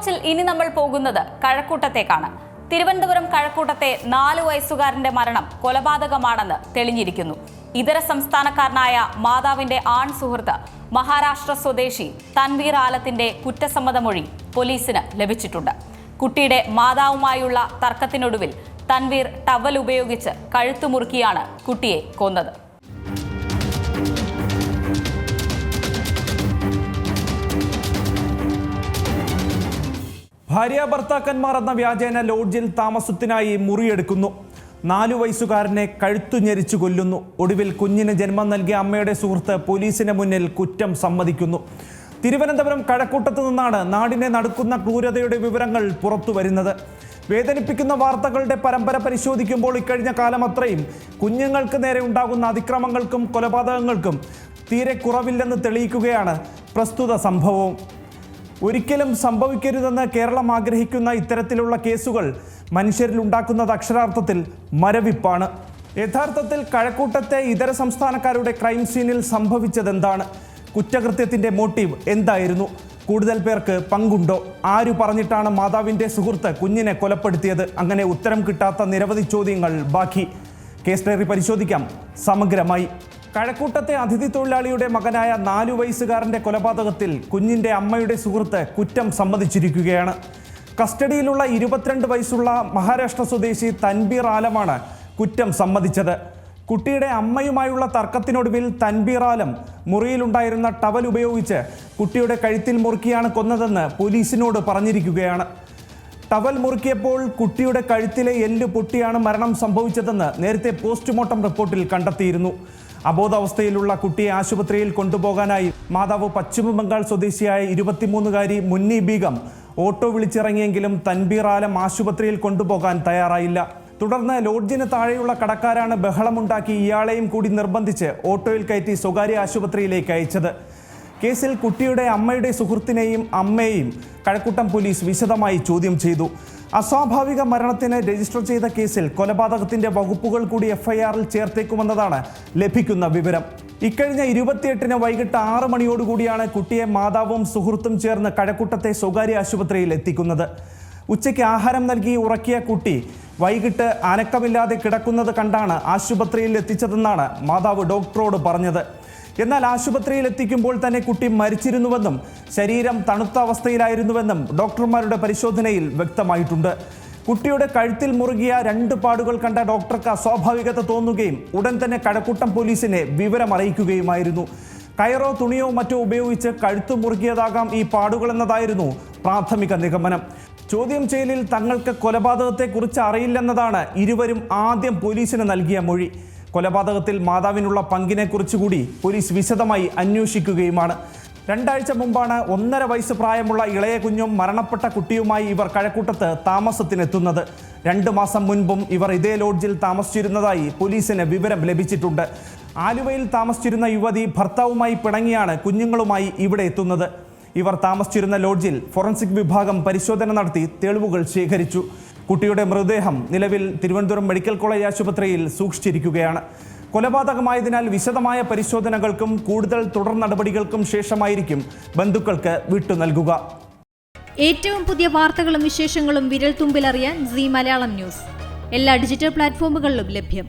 വാച്ചിൽ ഇനി നമ്മൾ പോകുന്നത് കഴക്കൂട്ടത്തേക്കാണ്. തിരുവനന്തപുരം കഴക്കൂട്ടത്തെ നാല് വയസ്സുകാരന്റെ മരണം കൊലപാതകമാണെന്ന് തെളിഞ്ഞിരിക്കുന്നു. ഇതര സംസ്ഥാനക്കാരനായ മാതാവിന്റെ ആൺ സുഹൃത്ത് മഹാരാഷ്ട്ര സ്വദേശി തൻവീർ ആലത്തിന്റെ കുറ്റസമ്മതമൊഴി പോലീസിന് ലഭിച്ചിട്ടുണ്ട്. കുട്ടിയുടെ മാതാവുമായുള്ള തർക്കത്തിനൊടുവിൽ തൻവീർ ടവൽ ഉപയോഗിച്ച് കഴുത്തുമുറുക്കിയാണ് കുട്ടിയെ കൊന്നത്. ഭാര്യ ഭർത്താക്കന്മാർ എന്ന വ്യാജേന ലോഡ്ജിൽ താമസത്തിനായി മുറിയെടുക്കുന്നു. നാലു വയസ്സുകാരനെ കഴുത്തു ഞെരിച്ചു കൊല്ലുന്നു. ഒടുവിൽ കുഞ്ഞിന് ജന്മം നൽകിയ അമ്മയുടെ സുഹൃത്ത് പോലീസിന് മുന്നിൽ കുറ്റം സമ്മതിക്കുന്നു. തിരുവനന്തപുരം കഴക്കൂട്ടത്തു നിന്നാണ് നാടിനെ നടക്കുന്ന ക്രൂരതയുടെ വിവരങ്ങൾ പുറത്തു വരുന്നത്. വേദനിപ്പിക്കുന്ന വാർത്തകളുടെ പരമ്പര പരിശോധിക്കുമ്പോൾ ഇക്കഴിഞ്ഞ കാലം അത്രയും കുഞ്ഞുങ്ങൾക്ക് നേരെ ഉണ്ടാകുന്ന അതിക്രമങ്ങൾക്കും കൊലപാതകങ്ങൾക്കും തീരെ കുറവില്ലെന്ന് തെളിയിക്കുകയാണ് പ്രസ്തുത സംഭവവും. ഒരിക്കലും സംഭവിക്കരുതെന്ന് കേരളം ആഗ്രഹിക്കുന്ന ഇത്തരത്തിലുള്ള കേസുകൾ മനുഷ്യരിൽ ഉണ്ടാക്കുന്നത് അക്ഷരാർത്ഥത്തിൽ മരവിപ്പാണ്. യഥാർത്ഥത്തിൽ കഴക്കൂട്ടത്തെ ഇതര സംസ്ഥാനക്കാരുടെ ക്രൈം സീനിൽ സംഭവിച്ചതെന്താണ്? കുറ്റകൃത്യത്തിന്റെ മോട്ടീവ് എന്തായിരുന്നു? കൂടുതൽ പേർക്ക് പങ്കുണ്ടോ? ആര് പറഞ്ഞിട്ടാണ് മാതാവിന്റെ സുഹൃത്ത് കുഞ്ഞിനെ കൊലപ്പെടുത്തിയത്? അങ്ങനെ ഉത്തരം കിട്ടാത്ത നിരവധി ചോദ്യങ്ങൾ ബാക്കി. കേസ് ഡയറി പരിശോധിക്കാം. സമഗ്രമായി. കഴക്കൂട്ടത്തെ അതിഥി തൊഴിലാളിയുടെ മകനായ നാലു വയസ്സുകാരന്റെ കൊലപാതകത്തിൽ കുഞ്ഞിന്റെ അമ്മയുടെ സുഹൃത്ത് കുറ്റം സമ്മതിച്ചിരിക്കുകയാണ്. കസ്റ്റഡിയിലുള്ള ഇരുപത്തിരണ്ട് വയസ്സുള്ള മഹാരാഷ്ട്ര സ്വദേശി തൻബീർ ആലമാണ് കുറ്റം സമ്മതിച്ചത്. കുട്ടിയുടെ അമ്മയുമായുള്ള തർക്കത്തിനൊടുവിൽ തൻബീർ ആലം മുറിയിലുണ്ടായിരുന്ന ടവൽ ഉപയോഗിച്ച് കുട്ടിയുടെ കഴുത്തിൽ മുറുക്കിയാണ് കൊന്നതെന്ന് പോലീസിനോട് പറഞ്ഞിരിക്കുകയാണ്. ടവൽ മുറുക്കിയപ്പോൾ കുട്ടിയുടെ കഴുത്തിലെ എല്ല് പൊട്ടിയാണ് മരണം സംഭവിച്ചതെന്ന് നേരത്തെ പോസ്റ്റ്മോർട്ടം റിപ്പോർട്ടിൽ കണ്ടെത്തിയിരുന്നു. അബോധാവസ്ഥയിലുള്ള കുട്ടിയെ ആശുപത്രിയിൽ കൊണ്ടുപോകാനായി മാതാവ് പശ്ചിമ ബംഗാൾ സ്വദേശിയായ ഇരുപത്തിമൂന്നുകാരി മുന്നി ബീഗം ഓട്ടോ വിളിച്ചിറങ്ങിയെങ്കിലും തൻബീർ ആലം ആശുപത്രിയിൽ കൊണ്ടുപോകാൻ തയ്യാറായില്ല. തുടർന്ന് ലോഡ്ജിന് താഴെയുള്ള കടക്കാരാണ് ബഹളമുണ്ടാക്കി ഇയാളെയും കൂടി നിർബന്ധിച്ച് ഓട്ടോയിൽ കയറ്റി സ്വകാര്യ ആശുപത്രിയിലേക്ക് അയച്ചത്. കേസിൽ കുട്ടിയുടെ അമ്മയുടെ സുഹൃത്തിനെയും അമ്മയെയും കഴക്കൂട്ടം പോലീസ് വിശദമായി ചോദ്യം ചെയ്തു. അസ്വാഭാവിക മരണത്തിന് രജിസ്റ്റർ ചെയ്ത കേസിൽ കൊലപാതകത്തിന്റെ വകുപ്പുകൾ കൂടി എഫ്ഐആറിൽ ചേർത്തേക്കുമെന്നതാണ് ലഭിക്കുന്ന വിവരം. ഇക്കഴിഞ്ഞ ഇരുപത്തിയെട്ടിന് വൈകിട്ട് ആറ് മണിയോടുകൂടിയാണ് കുട്ടിയെ മാതാവും സുഹൃത്തും ചേർന്ന് കഴക്കൂട്ടത്തെ സ്വകാര്യ ആശുപത്രിയിൽ എത്തിക്കുന്നത്. ഉച്ചയ്ക്ക് ആഹാരം നൽകി ഉറക്കിയ കുട്ടി വൈകിട്ട് അനക്കമില്ലാതെ കിടക്കുന്നത് കണ്ടാണ് ആശുപത്രിയിൽ എത്തിച്ചതെന്നാണ് മാതാവ് ഡോക്ടറോട് പറഞ്ഞത്. എന്നാൽ ആശുപത്രിയിൽ എത്തിക്കുമ്പോൾ തന്നെ കുട്ടി മരിച്ചിരുന്നുവെന്നും ശരീരം തണുത്ത അവസ്ഥയിലായിരുന്നുവെന്നും ഡോക്ടർമാരുടെ പരിശോധനയിൽ വ്യക്തമായിട്ടുണ്ട്. കുട്ടിയുടെ കഴുത്തിൽ മുറുകിയ രണ്ട് പാടുകൾ കണ്ട ഡോക്ടർക്ക് അസ്വാഭാവികത തോന്നുകയും ഉടൻ തന്നെ കഴക്കൂട്ടം പോലീസിനെ വിവരം അറിയിക്കുകയുമായിരുന്നു കയറോ തുണിയോ മറ്റോ ഉപയോഗിച്ച് കഴുത്തു മുറുകിയതാകാം ഈ പാടുകളെന്നതായിരുന്നു പ്രാഥമിക നിഗമനം. ചോദ്യം ചെയ്യലിൽ തങ്ങൾക്ക് കൊലപാതകത്തെക്കുറിച്ച് അറിയില്ലെന്നതാണ് ഇരുവരും ആദ്യം പോലീസിന് നൽകിയ മൊഴി. കൊലപാതകത്തിൽ മാതാവിനുള്ള പങ്കിനെക്കുറിച്ച് കൂടി പോലീസ് വിശദമായി അന്വേഷിക്കുകയുമാണ്. രണ്ടാഴ്ച മുമ്പാണ് ഒന്നര വയസ്സ് പ്രായമുള്ള ഇളയ കുഞ്ഞും മരണപ്പെട്ട കുട്ടിയുമായി ഇവർ കഴക്കൂട്ടത്ത് താമസത്തിനെത്തുന്നത്. രണ്ട് മാസം മുൻപും ഇവർ ഇതേ ലോഡ്ജിൽ താമസിച്ചിരുന്നതായി പോലീസിന് വിവരം ലഭിച്ചിട്ടുണ്ട്. ആലുവയിൽ താമസിച്ചിരുന്ന യുവതി ഭർത്താവുമായി പിണങ്ങിയാണ് കുഞ്ഞുങ്ങളുമായി ഇവിടെ എത്തുന്നത്. ഇവർ താമസിച്ചിരുന്ന ലോഡ്ജിൽ ഫോറൻസിക് വിഭാഗം പരിശോധന നടത്തി തെളിവുകൾ ശേഖരിച്ചു. കുട്ടിയുടെ മൃതദേഹം നിലവിൽ തിരുവനന്തപുരം മെഡിക്കൽ കോളേജ് ആശുപത്രിയിൽ സൂക്ഷിച്ചിരിക്കുകയാണ്. കൊലപാതകമായതിനാൽ വിശദമായ പരിശോധനകൾക്കും കൂടുതൽ തുടർ നടപടികൾക്കും ശേഷമായിരിക്കും ബന്ധുക്കൾക്ക് വിട്ടു നൽകുക. ഏറ്റവും പുതിയ വാർത്തകളും വിശേഷങ്ങളും വിരൽ തുമ്പിലറിയാൻ സി മലയാളം ന്യൂസ്. എല്ലാ ഡിജിറ്റൽ പ്ലാറ്റ്ഫോമുകളിലും ലഭ്യം.